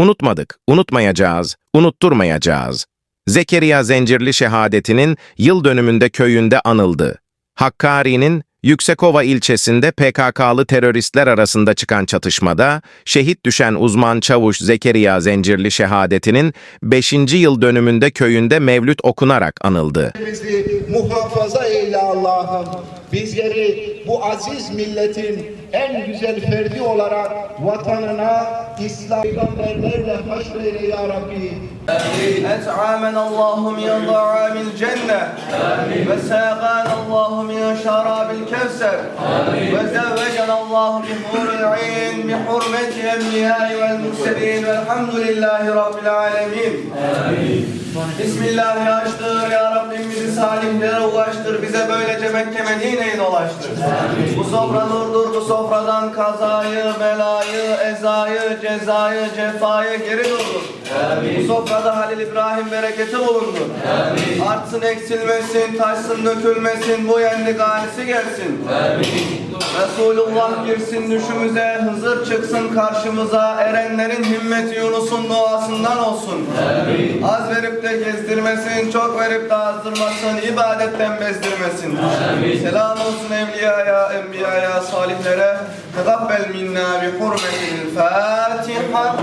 Unutmadık, unutmayacağız, unutturmayacağız. Zekeriya Zencirli şehadetinin yıl dönümünde köyünde anıldı. Hakkari'nin Yüksekova ilçesinde PKK'lı teröristler arasında çıkan çatışmada şehit düşen uzman çavuş Zekeriya Zencirli şehadetinin 5. yıl dönümünde köyünde mevlüt okunarak anıldı. Muhafaza eyle Allah'ım. Bizleri bu aziz milletin en güzel ferdi olarak vatanına İslam peygamberlerle haşreyle ya Rabbi. Et'amen Allahu min da'amil cennet ve saqan Allahu min الكوثر وزوجنا الله بحور العين بحرمة الأنبياء والمرسلين والحمد لله رب العالمين Bismillah açtır ya Rabbim bizi salimlere ulaştır bize böylece Mekke Medine'yi dolaştır. Bu sofra nurdur bu sofradan kazayı, belayı, ezayı, cezayı, cefayı geri durdur. Bu sofrada Halil İbrahim bereketi bulundur. Artsın eksilmesin, taşsın dökülmesin, bu yendi ganisi gelsin. Resulullah girsin düşümüze, Hızır çıksın karşımıza, erenlerin himmeti Yunus'un duasından olsun. Az verip de gezdirmesin, çok verip de azdırmasın, ibadetten bezdirmesin. Selam olsun evliyaya, enbiyaya, salihlere. Tegabbel minna bi hurmetil Fatiha.